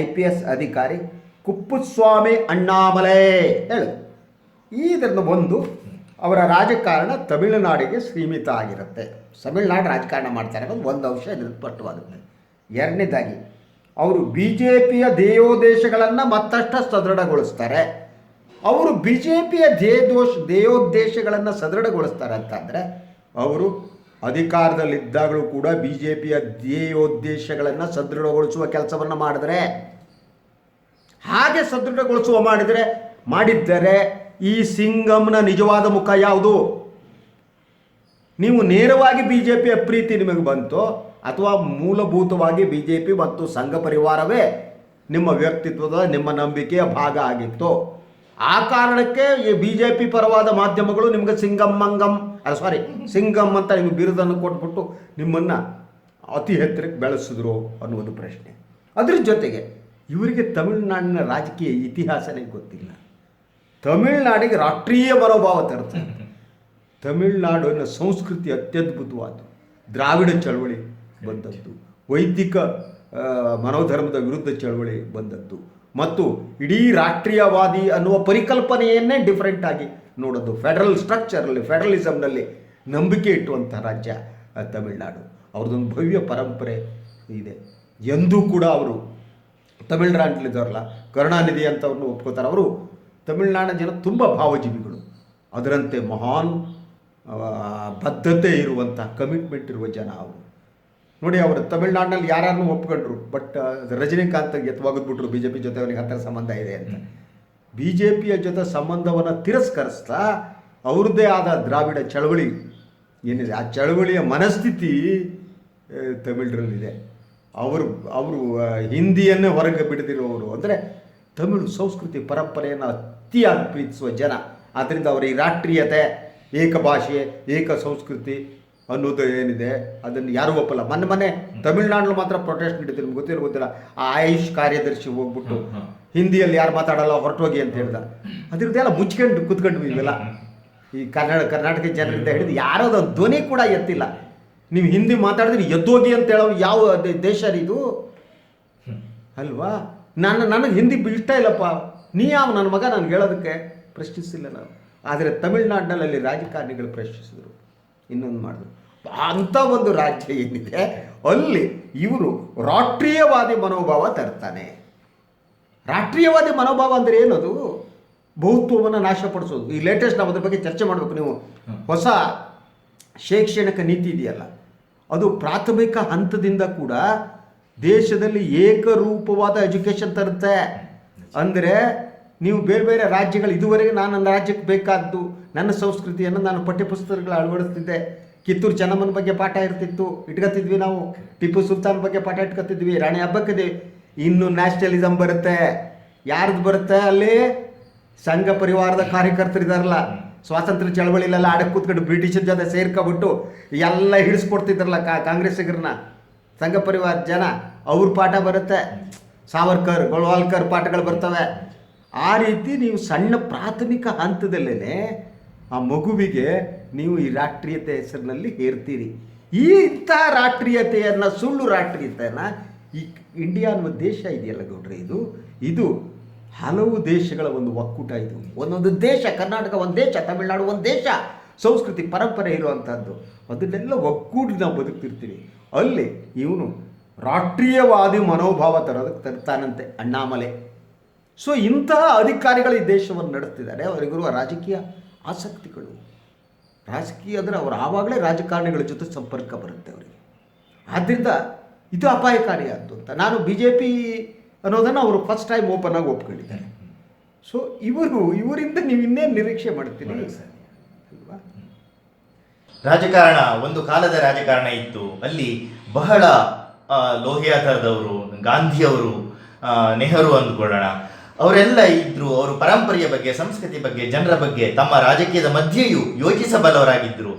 ಐ ಪಿ ಎಸ್ ಅಧಿಕಾರಿ ಕುಪ್ಪುಸ್ವಾಮಿ ಅಣ್ಣಾಮಲೈ ಹೇಳು. ಇದನ್ನು ಒಂದು ಅವರ ರಾಜಕಾರಣ ತಮಿಳುನಾಡಿಗೆ ಸೀಮಿತ ಆಗಿರುತ್ತೆ. ತಮಿಳುನಾಡು ರಾಜಕಾರಣ ಮಾಡ್ತಾರೆ ಒಂದು ಅಂಶ ನಿರ್ಪಟ್ಟವಾಗುತ್ತೆ. ಎರಡನೇದಾಗಿ, ಅವರು ಬಿ ಜೆ ಪಿಯ ಧ್ಯೇಯೋದ್ದೇಶಗಳನ್ನು ಮತ್ತಷ್ಟು ಸದೃಢಗೊಳಿಸ್ತಾರೆ. ಅವರು ಬಿ ಜೆ ಪಿಯ ಧ್ಯೇಯದೋಷ ಧ್ಯೇಯೋದ್ದೇಶಗಳನ್ನು ಸದೃಢಗೊಳಿಸ್ತಾರೆ ಅಂತಂದರೆ, ಅವರು ಅಧಿಕಾರದಲ್ಲಿದ್ದಾಗಲೂ ಕೂಡ ಬಿ ಜೆ ಪಿಯ ಧ್ಯೇಯೋದ್ದೇಶಗಳನ್ನು ಸದೃಢಗೊಳಿಸುವ ಕೆಲಸವನ್ನು ಮಾಡಿದರೆ, ಹಾಗೆ ಸದೃಢಗೊಳಿಸುವ ಮಾಡಿದರೆ, ಮಾಡಿದ್ದರೆ ಈ ಸಿಂಗಮ್ನ ನಿಜವಾದ ಮುಖ ಯಾವುದು? ನೀವು ನೇರವಾಗಿ ಬಿ ಜೆ ಪಿಯ ಪ್ರೀತಿ ನಿಮಗೆ ಬಂತು, ಅಥವಾ ಮೂಲಭೂತವಾಗಿ ಬಿ ಜೆ ಪಿ ಮತ್ತು ಸಂಘ ಪರಿವಾರವೇ ನಿಮ್ಮ ವ್ಯಕ್ತಿತ್ವದ, ನಿಮ್ಮ ನಂಬಿಕೆಯ ಭಾಗ ಆಗಿತ್ತು ಆ ಕಾರಣಕ್ಕೆ ಈ ಬಿ ಜೆ ಪಿ ಪರವಾದ ಮಾಧ್ಯಮಗಳು ನಿಮಗೆ ಸಿಂಗಮ್ ಮಂಗಮ್ ಅಲ್ಲ ಸಾರಿ ಸಿಂಗಮ್ ಅಂತ ನಿಮಗೆ ಬಿರುದನ್ನು ಕೊಟ್ಬಿಟ್ಟು ನಿಮ್ಮನ್ನು ಅತಿ ಎತ್ತರಕ್ಕೆ ಬೆಳೆಸಿದ್ರು ಅನ್ನೋದು ಪ್ರಶ್ನೆ. ಅದ್ರ ಜೊತೆಗೆ ಇವರಿಗೆ ತಮಿಳುನಾಡಿನ ರಾಜಕೀಯ ಇತಿಹಾಸನೇ ಗೊತ್ತಿಲ್ಲ. ತಮಿಳುನಾಡಿಗೆ ರಾಷ್ಟ್ರೀಯ ಮನೋಭಾವ ತರುತ್ತೆ ತಮಿಳುನಾಡಿನ ಸಂಸ್ಕೃತಿ ಅತ್ಯದ್ಭುತವಾದ ದ್ರಾವಿಡ ಚಳವಳಿ ಬಂದದ್ದು. ವೈದಿಕ ಮನೋಧರ್ಮದ ವಿರುದ್ಧ ಚಳವಳಿ ಬಂದದ್ದು. ಮತ್ತು ಇಡೀ ರಾಷ್ಟ್ರೀಯವಾದಿ ಅನ್ನುವ ಪರಿಕಲ್ಪನೆಯನ್ನೇ ಡಿಫರೆಂಟ್ ಆಗಿ ನೋಡೋದು. ಫೆಡರಲ್ ಸ್ಟ್ರಕ್ಚರಲ್ಲಿ ಫೆಡರಲಿಸಮ್ನಲ್ಲಿ ನಂಬಿಕೆ ಇಟ್ಟುವಂಥ ರಾಜ್ಯ ತಮಿಳ್ನಾಡು. ಅವ್ರದ್ದೊಂದು ಭವ್ಯ ಪರಂಪರೆ ಇದೆ. ಎಂದೂ ಕೂಡ ಅವರು ತಮಿಳುನಾಡಲ್ಲಿದ್ದವರಲ್ಲ ಕರುಣಾನಿಧಿ ಅಂತವ್ರನ್ನ ಒಪ್ಕೋತಾರೆ. ಅವರು ತಮಿಳುನಾಡಿನ ಜನ ತುಂಬ ಭಾವಜೀವಿಗಳು. ಅದರಂತೆ ಮಹಾನ್ ಬದ್ಧತೆ ಇರುವಂಥ ಕಮಿಟ್ಮೆಂಟ್ ಇರುವ ಜನ ಅವರು. ನೋಡಿ ಅವರು ತಮಿಳ್ನಾಡಿನಲ್ಲಿ ಯಾರನ್ನು ಒಪ್ಕೊಂಡ್ರು ಬಟ್ ರಜನಿಕಾಂತ್ ಎತ್ತವಾಗದ್ಬಿಟ್ರು ಬಿ ಜೆ ಪಿ ಜೊತೆ ಅವನಿಗೆ ಹತ್ತಿರ ಸಂಬಂಧ ಇದೆ ಅಂತ. ಬಿ ಜೆ ಪಿಯ ಜೊತೆ ಸಂಬಂಧವನ್ನು ತಿರಸ್ಕರಿಸ್ತಾ ಅವ್ರದ್ದೇ ಆದ ದ್ರಾವಿಡ ಚಳವಳಿ ಏನಿದೆ ಆ ಚಳವಳಿಯ ಮನಸ್ಥಿತಿ ತಮಿಳರಲ್ಲಿದೆ. ಅವರು ಅವರು ಹಿಂದಿಯನ್ನೇ ಹೊರಗೆ ಬಿಡದಿರುವವರು ಅಂದರೆ ತಮಿಳು ಸಂಸ್ಕೃತಿ ಪರಂಪರೆಯನ್ನು ಅತಿಯಾಗಿ ಪ್ರೀತಿಸುವ ಜನ. ಆದ್ದರಿಂದ ಅವರ ಈ ರಾಷ್ಟ್ರೀಯತೆ ಏಕ ಭಾಷೆ ಏಕ ಸಂಸ್ಕೃತಿ ಅನ್ನೋದು ಏನಿದೆ ಅದನ್ನು ಯಾರೂ ಒಪ್ಪಲ್ಲ. ಮೊನ್ನೆ ಮೊನ್ನೆ ತಮಿಳ್ನಾಡಲ್ಲಿ ಮಾತ್ರ ಪ್ರೊಟೆಸ್ಟ್ ನಡೀತು ನಿಮ್ಗೆ ಗೊತ್ತಿಲ್ಲ ಗೊತ್ತಿಲ್ಲ. ಆ ಆಯುಷ್ ಕಾರ್ಯದರ್ಶಿ ಹೋಗ್ಬಿಟ್ಟು ಹಿಂದಿಯಲ್ಲಿ ಯಾರು ಮಾತಾಡಲ್ಲ ಹೊರಟೋಗಿ ಅಂತ ಹೇಳ್ದ. ಅದ್ರದ್ದೆಲ್ಲ ಮುಚ್ಕೊಂಡು ಕುತ್ಕೊಂಡು ಇವೆಲ್ಲ. ಈ ಕನ್ನಡ ಕರ್ನಾಟಕ ಜನರಿಂದ ಹಿಡಿದು ಯಾರೋದು ಅದು ಧ್ವನಿ ಕೂಡ ಎತ್ತಿಲ್ಲ. ನೀವು ಹಿಂದಿ ಮಾತಾಡಿದ್ರೆ ಎದ್ದೋಗಿ ಅಂತ ಹೇಳೋ ಯಾವ ದೇಶ ಇದು? ಅಲ್ವಾ? ನಾನು ನನಗೆ ಹಿಂದಿ ಇಷ್ಟ ಇಲ್ಲಪ್ಪ. ನೀ ಯಾವ ನನ್ನ ಮಗ ನನಗೆ ಹೇಳೋದಕ್ಕೆ ಪ್ರಶ್ನಿಸಿಲ್ಲ ನಾನು. ಆದರೆ ತಮಿಳ್ನಾಡಿನಲ್ಲಿ ಅಲ್ಲಿ ರಾಜಕಾರಣಿಗಳು ಪ್ರಶ್ನಿಸಿದರು. ಇನ್ನೊಂದು ಮಾಡಿದ್ರು. ಅಂಥ ಒಂದು ರಾಜ್ಯ ಏನಿದೆ, ಅಲ್ಲಿ ಇವರು ರಾಷ್ಟ್ರೀಯವಾದಿ ಮನೋಭಾವ ತರ್ತಾನೆ. ರಾಷ್ಟ್ರೀಯವಾದಿ ಮನೋಭಾವ ಅಂದರೆ ಏನದು? ಬಹುತ್ವವನ್ನು ನಾಶಪಡಿಸೋದು. ಈ ಲೇಟೆಸ್ಟ್ ನಾವು ಅದ್ರ ಬಗ್ಗೆ ಚರ್ಚೆ ಮಾಡಬೇಕು ನೀವು. ಹೊಸ ಶೈಕ್ಷಣಿಕ ನೀತಿ ಇದೆಯಲ್ಲ, ಅದು ಪ್ರಾಥಮಿಕ ಹಂತದಿಂದ ಕೂಡ ದೇಶದಲ್ಲಿ ಏಕರೂಪವಾದ ಎಜುಕೇಷನ್ ತರುತ್ತೆ. ಅಂದರೆ ನೀವು ಬೇರೆ ಬೇರೆ ರಾಜ್ಯಗಳು ಇದುವರೆಗೆ ನಾನು ನನ್ನ ರಾಜ್ಯಕ್ಕೆ ಬೇಕಾದ್ದು, ನನ್ನ ಸಂಸ್ಕೃತಿಯನ್ನು ನಾನು ಪಠ್ಯಪುಸ್ತಕಗಳು ಅಳವಡಿಸ್ತಿದ್ದೆ. ಕಿತ್ತೂರು ಚೆನ್ನಮ್ಮನ ಬಗ್ಗೆ ಪಾಠ ಇರ್ತಿತ್ತು ಇಟ್ಕೊತಿದ್ವಿ ನಾವು. ಟಿಪ್ಪು ಸುಲ್ತಾನ್ ಬಗ್ಗೆ ಪಾಠ ಇಟ್ಕೊತಿದ್ವಿ ರಾಣಿ ಹಬ್ಬಕ್ಕಿದೆ. ಇನ್ನು ನ್ಯಾಷನಲಿಸಮ್ ಬರುತ್ತೆ. ಯಾರ್ದು ಬರುತ್ತೆ ಅಲ್ಲಿ? ಸಂಘ ಪರಿವಾರದ ಕಾರ್ಯಕರ್ತರಿದಾರಲ್ಲ ಸ್ವಾತಂತ್ರ್ಯ ಚಳವಳಿಲೆಲ್ಲ ಆಡಕ್ಕೆ ಕೂತ್ಕೊಂಡು ಬ್ರಿಟಿಷರ ಜೊತೆ ಸೇರ್ಕೊಬಿಟ್ಟು ಎಲ್ಲ ಹಿಡಿಸ್ಕೊಡ್ತಿದ್ರಲ್ಲ ಕಾ ಕಾಂಗ್ರೆಸ್ಸಿಗರನ್ನ. ಸಂಘ ಪರಿವಾರ ಜನ, ಅವ್ರ ಪಾಠ ಬರುತ್ತೆ. ಸಾವರ್ಕರ್, ಗೋಳ್ವಾಲ್ಕರ್ ಪಾಠಗಳು ಬರ್ತವೆ. ಆ ರೀತಿ ನೀವು ಸಣ್ಣ ಪ್ರಾಥಮಿಕ ಹಂತದಲ್ಲೇ ಆ ಮಗುವಿಗೆ ನೀವು ಈ ರಾಷ್ಟ್ರೀಯತೆ ಹೆಸರಿನಲ್ಲಿ ಹೇರ್ತೀರಿ. ಈ ಇಂಥ ರಾಷ್ಟ್ರೀಯತೆಯನ್ನು, ಸುಳ್ಳು ರಾಷ್ಟ್ರೀಯತೆಯನ್ನು ಈ ಇಂಡಿಯಾ ಅನ್ನುವ ದೇಶ ಇದೆಯಲ್ಲ ಗೌಡ್ರೆ ಇದು? ಇದು ಹಲವು ದೇಶಗಳ ಒಂದು ಒಕ್ಕೂಟ ಇದು. ಒಂದೊಂದು ದೇಶ, ಕರ್ನಾಟಕ ಒಂದು ದೇಶ, ತಮಿಳುನಾಡು ಒಂದು ದೇಶ, ಸಂಸ್ಕೃತಿ ಪರಂಪರೆ ಇರುವಂಥದ್ದು ಅದನ್ನೆಲ್ಲ ಒಕ್ಕೂಡಿ ನಾವು ಬದುಕ್ತಿರ್ತೀವಿ. ಅಲ್ಲಿ ಇವನು ರಾಷ್ಟ್ರೀಯವಾದಿ ಮನೋಭಾವ ತರೋದಕ್ಕೆ ತರ್ತಾನಂತೆ ಅಣ್ಣಾಮಲೆ. ಸೊ ಇಂತಹ ಅಧಿಕಾರಿಗಳು ಈ ದೇಶವನ್ನು ನಡೆಸ್ತಿದ್ದಾರೆ. ಅವರಿಗಿರುವ ರಾಜಕೀಯ ಆಸಕ್ತಿಗಳು. ರಾಜಕೀಯ ಅಂದರೆ ಅವರು ಆವಾಗಲೇ ರಾಜಕಾರಣಿಗಳ ಜೊತೆ ಸಂಪರ್ಕ ಬರುತ್ತೆ ಅವರಿಗೆ. ಆದ್ದರಿಂದ ಇದು ಅಪಾಯಕಾರಿಯಾದ್ದು ಅಂತ. ನಾನು ಬಿ ಜೆ ಪಿ ಅನ್ನೋದನ್ನು ಅವರು ಫಸ್ಟ್ ಟೈಮ್ ಓಪನ್ ಆಗಿ ಒಪ್ಕೊಂಡಿದ್ದಾರೆ. ಸೊ ಇವರು, ಇವರಿಂದ ನೀವು ಇನ್ನೇನು ನಿರೀಕ್ಷೆ ಮಾಡ್ತೀರಿ? ಅಲ್ವಾ? ರಾಜಕಾರಣ, ಒಂದು ಕಾಲದ ರಾಜಕಾರಣ ಇತ್ತು. ಅಲ್ಲಿ ಬಹಳ ಲೋಹಿಯಾ ಥರದವರು ಗಾಂಧಿಯವರು ನೆಹರು ಅಂದ್ಕೊಳ್ಳೋಣ. ಅವರೆಲ್ಲ ಇದ್ರು ಅವರು ಪರಂಪರೆಯ ಬಗ್ಗೆ ಸಂಸ್ಕೃತಿ ಬಗ್ಗೆ ಜನರ ಬಗ್ಗೆ ತಮ್ಮ ರಾಜಕೀಯದ ಮಧ್ಯೆಯೂ ಯೋಚಿಸಬಲ್ಲವರಾಗಿದ್ದರು.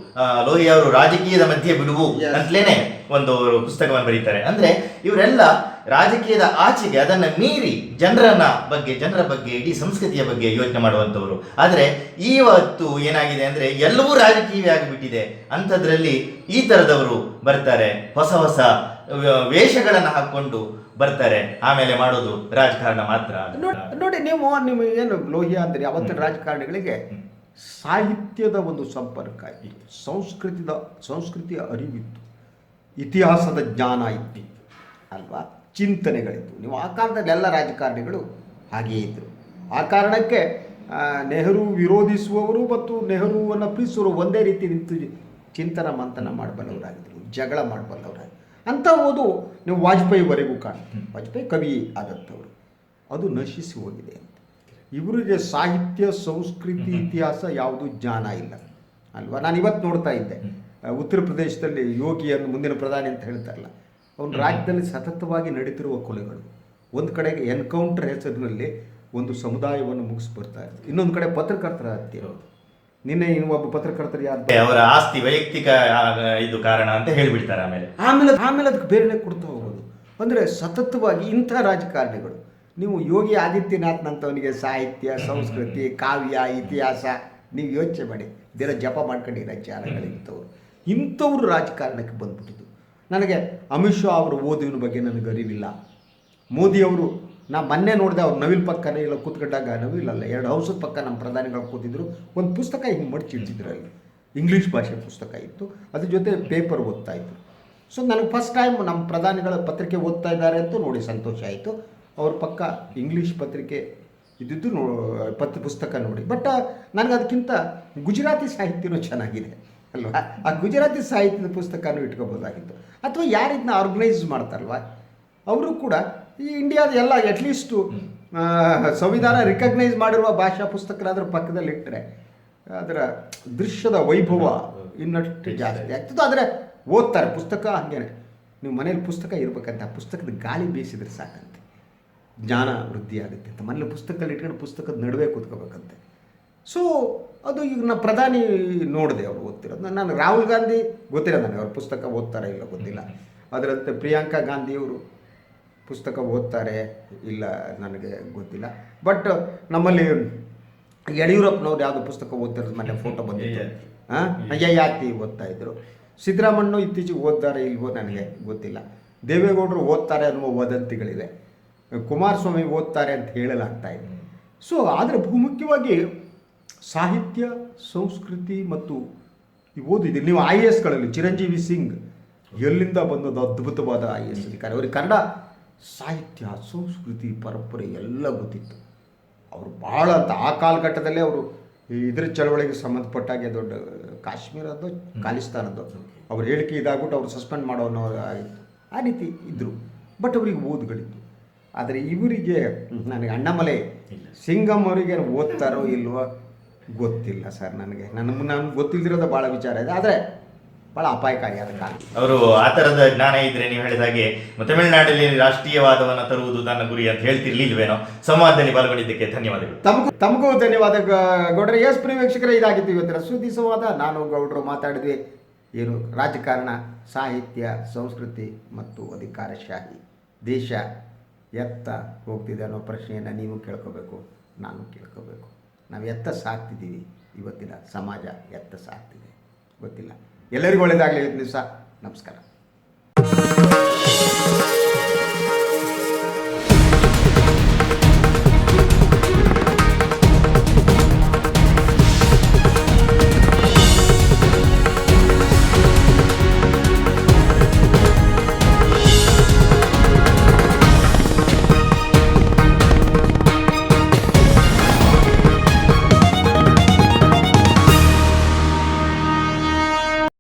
ಲೋಹಿ ಅವರು ರಾಜಕೀಯದ ಮಧ್ಯೆ ಬಿಡುವು. ಅಂತಲೇನೆ ಒಂದು ಪುಸ್ತಕವನ್ನು ಬರೀತಾರೆ. ಅಂದ್ರೆ ಇವರೆಲ್ಲ ರಾಜಕೀಯದ ಆಚೆಗೆ ಅದನ್ನ ಮೀರಿ ಜನರನ್ನ ಬಗ್ಗೆ ಜನರ ಬಗ್ಗೆ ಇಡೀ ಸಂಸ್ಕೃತಿಯ ಬಗ್ಗೆ ಯೋಚನೆ ಮಾಡುವಂತವರು ಆದರೆ ಇವತ್ತು ಏನಾಗಿದೆ ಅಂದ್ರೆ ಎಲ್ಲವೂ ರಾಜಕೀಯ ಆಗಿಬಿಟ್ಟಿದೆ. ಅಂಥದ್ರಲ್ಲಿ ಈ ತರದವರು ಬರ್ತಾರೆ. ಹೊಸ ಹೊಸ ವೇಷಗಳನ್ನ ಹಾಕ್ಕೊಂಡು ಬರ್ತಾರೆ. ಆಮೇಲೆ ಮಾಡೋದು ರಾಜಕಾರಣ ಮಾತ್ರ ನೋಡಿ ನೀವು ನೀವು ಏನು ಲೋಹಿಯಾ ಅಂದರೆ ಅವತ್ತಿನ ರಾಜಕಾರಣಿಗಳಿಗೆ ಸಾಹಿತ್ಯದ ಒಂದು ಸಂಪರ್ಕ ಇತ್ತು. ಸಂಸ್ಕೃತಿದ ಸಂಸ್ಕೃತಿಯ ಅರಿವಿತ್ತು. ಇತಿಹಾಸದ ಜ್ಞಾನ ಇತ್ತು. ಅಲ್ವಾ? ಚಿಂತನೆಗಳಿತ್ತು. ನೀವು ಆ ಕಾಲದಲ್ಲಿ ಎಲ್ಲ ರಾಜಕಾರಣಿಗಳು ಹಾಗೆಯೇ ಇದ್ದರು ಆ ಕಾರಣಕ್ಕೆ ನೆಹರು ವಿರೋಧಿಸುವವರು ಮತ್ತು ನೆಹರುವನ್ನು ಪ್ರೀತಿಸುವರು ಒಂದೇ ರೀತಿ ನಿಂತು ಚಿಂತನ ಮಂಥನ ಮಾಡಬಲ್ಲವರಾಗಿದ್ದರು ಜಗಳ ಮಾಡಬಲ್ಲವರಾಗಿ ಅಂಥ ಓದು ನೀವು ವಾಜಪೇಯಿವರೆಗೂ ಕಾಣ ವಾಜಪೇಯಿ ಕವಿ ಆದಂಥವರು ಅದು ನಶಿಸಿ ಹೋಗಿದೆ ಅಂತ. ಇವರಿಗೆ ಸಾಹಿತ್ಯ ಸಂಸ್ಕೃತಿ ಇತಿಹಾಸ ಯಾವುದು ಜ್ಞಾನ ಇಲ್ಲ. ಅಲ್ವಾ? ನಾನು ಇವತ್ತು ನೋಡ್ತಾ ಇದ್ದೆ. ಉತ್ತರ ಪ್ರದೇಶದಲ್ಲಿ ಯೋಗಿಯನ್ನು ಮುಂದಿನ ಪ್ರಧಾನಿ ಅಂತ ಹೇಳ್ತಾರಲ್ಲ ಅವನ ರಾಜ್ಯದಲ್ಲಿ ಸತತವಾಗಿ ನಡೀತಿರುವ ಕೊಲೆಗಳು. ಒಂದು ಕಡೆಗೆ ಎನ್ಕೌಂಟರ್ ಹೆಸರಿನಲ್ಲಿ ಒಂದು ಸಮುದಾಯವನ್ನು ಮುಗಿಸ್ಬರ್ತಾ ಇತ್ತು ಇನ್ನೊಂದು ಕಡೆ ಪತ್ರಕರ್ತರ ಹತ್ಯೆ. ನಿನ್ನೆ ಇನ್ನೊಬ್ಬ ಪತ್ರಕರ್ತರು ಯಾರು ಅವರ ಆಸ್ತಿ ವೈಯಕ್ತಿಕ ಇದು ಕಾರಣ ಅಂತ ಹೇಳಿಬಿಡ್ತಾರೆ ಆಮೇಲೆ. ಆಮೇಲೆ ಆಮೇಲೆ ಅದಕ್ಕೆ ಬೇರೆನೆ ಕೊಡ್ತಾ ಹೋಗೋದು. ಅಂದರೆ ಸತತವಾಗಿ ಇಂಥ ರಾಜಕಾರಣಿಗಳು ನೀವು ಯೋಗಿ ಆದಿತ್ಯನಾಥ್ನಂಥವನಿಗೆ ಸಾಹಿತ್ಯ ಸಂಸ್ಕೃತಿ ಕಾವ್ಯ ಇತಿಹಾಸ ನೀವು ಯೋಚನೆ ಮಾಡಿ. ದಿನ ಜಪ ಮಾಡ್ಕೊಂಡಿರ ಜಾಲಗಳಿಂಥವ್ರು ಇಂಥವ್ರು ರಾಜಕಾರಣಕ್ಕೆ ಬಂದ್ಬಿಟ್ಟಿದ್ದು. ನನಗೆ ಅಮಿತ್ ಶಾ ಅವರು ಓದುವಿನ ಬಗ್ಗೆ ನನಗೆ ಅರಿವಿಲ್ಲ. ಮೋದಿಯವರು ನಾ ಮೊನ್ನೆ ನೋಡಿದೆ ಅವ್ರು ನವಿಲ್ ಪಕ್ಕನೇ ಇಲ್ಲ ಕೂತ್ಕೊಂಡಾಗ ಅಲ್ಲ, ಎರಡು ಹೌಸದ ಪಕ್ಕ ನಮ್ಮ ಪ್ರಧಾನಿಗಳು ಕೂತಿದ್ರು. ಒಂದು ಪುಸ್ತಕ ಹಿಂಗೆ ಮಡಚಿಟ್ಟಿದ್ರು ಅಲ್ಲಿ. ಇಂಗ್ಲೀಷ್ ಭಾಷೆ ಪುಸ್ತಕ ಇತ್ತು. ಅದ್ರ ಜೊತೆ ಪೇಪರ್ ಓದ್ತಾ ಇದ್ರು. ಸೊ ನನಗೆ ಫಸ್ಟ್ ಟೈಮ್ ನಮ್ಮ ಪ್ರಧಾನಿಗಳ ಪತ್ರಿಕೆ ಓದ್ತಾ ಇದ್ದಾರೆ ಅಂತ ನೋಡಿ ಸಂತೋಷ ಆಯಿತು. ಅವ್ರ ಪಕ್ಕ ಇಂಗ್ಲೀಷ್ ಪತ್ರಿಕೆ ಇದ್ದಿದ್ದು ನೋ, ಪತ್, ಪುಸ್ತಕ ನೋಡಿ. ಬಟ್ ನನಗೆ ಅದಕ್ಕಿಂತ ಗುಜರಾತಿ ಸಾಹಿತ್ಯನೂ ಚೆನ್ನಾಗಿದೆ ಅಲ್ವಾ? ಆ ಗುಜರಾತಿ ಸಾಹಿತ್ಯದ ಪುಸ್ತಕನೂ ಇಟ್ಕೋಬೋದಾಗಿತ್ತು. ಅಥವಾ ಯಾರಿದ್ನ ಆರ್ಗನೈಸ್ ಮಾಡ್ತಾರಲ್ವ? ಅವರು ಕೂಡ ಈ ಇಂಡಿಯಾದ ಎಲ್ಲ ಅಟ್ಲೀಸ್ಟು ಸಂವಿಧಾನ ರಿಕಗ್ನೈಸ್ ಮಾಡಿರುವ ಭಾಷಾ ಪುಸ್ತಕರಾದ್ರ ಪಕ್ಕದಲ್ಲಿ ಇಟ್ಟರೆ ಅದರ ದೃಶ್ಯದ ವೈಭವ ಇನ್ನಷ್ಟು ಜಾಸ್ತಿ ಆಗ್ತದೆ. ಆದರೆ ಓದ್ತಾರೆ ಪುಸ್ತಕ ಹಾಗೇನೆ. ನೀವು ಮನೇಲಿ ಪುಸ್ತಕ ಇರಬೇಕಂತ ಆ ಪುಸ್ತಕದ ಗಾಳಿ ಬೀಸಿದ್ರೆ ಸಾಕಂತೆ. ಜ್ಞಾನ ವೃದ್ಧಿ ಆಗುತ್ತೆ ಅಂತ. ಮನೇಲಿ ಪುಸ್ತಕದಲ್ಲಿ ಇಟ್ಕೊಂಡು ಪುಸ್ತಕದ ನಡುವೆ ಕೂತ್ಕೋಬೇಕಂತೆ. ಸೊ ಅದು ಈಗ ನಾ ಪ್ರಧಾನಿ ನೋಡಿದೆ ಅವರು ಓದ್ತಿರೋದು. ನಾನು- ನಾನು ರಾಹುಲ್ ಗಾಂಧಿ ಗೊತ್ತಿಲ್ಲ ನನಗೆ ಅವ್ರ ಪುಸ್ತಕ ಓದ್ತಾರೆ ಇಲ್ಲ ಗೊತ್ತಿಲ್ಲ. ಅದರಂತೆ ಪ್ರಿಯಾಂಕಾ ಗಾಂಧಿಯವರು ಪುಸ್ತಕ ಓದ್ತಾರೆ ಇಲ್ಲ ನನಗೆ ಗೊತ್ತಿಲ್ಲ. ಬಟ್ ನಮ್ಮಲ್ಲಿ ಯಡಿಯೂರಪ್ಪನವ್ರು ಯಾವುದು ಪುಸ್ತಕ ಓದ್ತಿರೋದು ಮನೆ ಫೋಟೋ ಬಂದಿತ್ತು. ಹಾಂ? ಯಾತಿ ಓದ್ತಾ ಇದ್ರು. ಸಿದ್ದರಾಮಣ್ಣ ಇತ್ತೀಚೆಗೆ ಓದ್ತಾರೆ ಇಲ್ವೋ ನನಗೆ ಗೊತ್ತಿಲ್ಲ. ದೇವೇಗೌಡರು ಓದ್ತಾರೆ ಅನ್ನುವ ವದಂತಿಗಳಿವೆ. ಕುಮಾರಸ್ವಾಮಿ ಓದ್ತಾರೆ ಅಂತ ಹೇಳಲಾಗ್ತಾ ಇದೆ. ಸೊ ಆದರೆ ಬಹುಮುಖ್ಯವಾಗಿ ಸಾಹಿತ್ಯ ಸಂಸ್ಕೃತಿ ಮತ್ತು ಓದಿದ್ದೀರಿ ಓದಿದೆ ನೀವು ಐ ಎ ಎಸ್ಗಳಲ್ಲಿ ಚಿರಂಜೀವಿ ಸಿಂಗ್ ಎಲ್ಲಿಂದ ಬಂದದ್ದು ಅದ್ಭುತವಾದ ಐ ಎ ಎಸ್ ಅಧಿಕಾರಿ ಅವರಿಗೆ ಕನ್ನಡ ಸಾಹಿತ್ಯ ಸಂಸ್ಕೃತಿ ಪರಂಪರೆ ಎಲ್ಲ ಗೊತ್ತಿತ್ತು. ಅವರು ಭಾಳ ಅಂತ ಆ ಕಾಲಘಟ್ಟದಲ್ಲೇ ಅವರು ಇದ್ರ ಚಳವಳಿಗೆ ಸಂಬಂಧಪಟ್ಟಾಗೆ ದೊಡ್ಡ ಕಾಶ್ಮೀರದ್ದು ಖಾಲಿಸ್ತಾನದ್ದು. ಅವ್ರ ಹೇಳಿಕೆ ಇದಾಗ್ಬಿಟ್ಟು ಅವ್ರು ಸಸ್ಪೆಂಡ್ ಮಾಡೋ ಅನ್ನೋ ಆಗಿತ್ತು. ಆ ರೀತಿ ಇದ್ದರು ಬಟ್ ಅವರಿಗೆ ಓದುಗಳಿತ್ತು. ಆದರೆ ಇವರಿಗೆ ನನಗೆ ಅಣ್ಣಮಲೆ ಸಿಂಗಮ್ ಅವರಿಗೆ ಓದ್ತಾರೋ ಇಲ್ವೋ ಗೊತ್ತಿಲ್ಲ ಸರ್ ನನಗೆ. ನನ್ನ ನನಗೆ ಗೊತ್ತಿಲ್ದಿರೋದು ಭಾಳ ವಿಚಾರ ಇದೆ. ಆದರೆ ಭಾಳ ಅಪಾಯಕಾರಿಯಾದ ಕಾರಣ. ಅವರು ಆ ತರದ ಜ್ಞಾನ ಇದ್ರೆ ನೀವು ಹೇಳಿದ ಹಾಗೆ ತಮಿಳುನಾಡಲ್ಲಿ ರಾಷ್ಟ್ರೀಯವಾದವನ್ನು ತರುವುದು ನನ್ನ ಗುರಿ ಅಂತ ಹೇಳ್ತಿರ್ಲಿಲ್ವೇನೋ ಸಂವಾದದಲ್ಲಿ ಪಾಲ್ಗೊಂಡಿದ್ದಕ್ಕೆ ಧನ್ಯವಾದಗಳು. ತಮಗೂ ತಮಗೂ ಧನ್ಯವಾದ ಗೌಡರೇ ಗೌಡ್ರೆ. ಎಸ್ ಪ್ರಿಯ ವೀಕ್ಷಕರೇ ಇದಾಗಿತ್ತು ಇವತ್ತಿನ ಸುದ್ದಿ ಸಂವಾದ. ನಾನು ಗೌಡ್ರು ಮಾತಾಡಿದ್ವಿ. ಏನು ರಾಜಕಾರಣ ಸಾಹಿತ್ಯ ಸಂಸ್ಕೃತಿ ಮತ್ತು ಅಧಿಕಾರಶಾಹಿ. ದೇಶ ಎತ್ತ ಹೋಗ್ತಿದೆ ಅನ್ನೋ ಪ್ರಶ್ನೆಯನ್ನು ನೀವು ಕೇಳ್ಕೋಬೇಕು ನಾನು ಕೇಳ್ಕೋಬೇಕು. ನಾವು ಎತ್ತ ಸಾಕ್ತಿದ್ದೀವಿ. ಇವತ್ತಿನ ಸಮಾಜ ಎತ್ತ ಸಾಕ್ತಿದೆ. ಗೊತ್ತಿಲ್ಲ. ಎಲ್ಲರಿಗೂ ಒಳ್ಳೆಯದಾಗಲಿ ದಿವಸ ನಮಸ್ಕಾರ.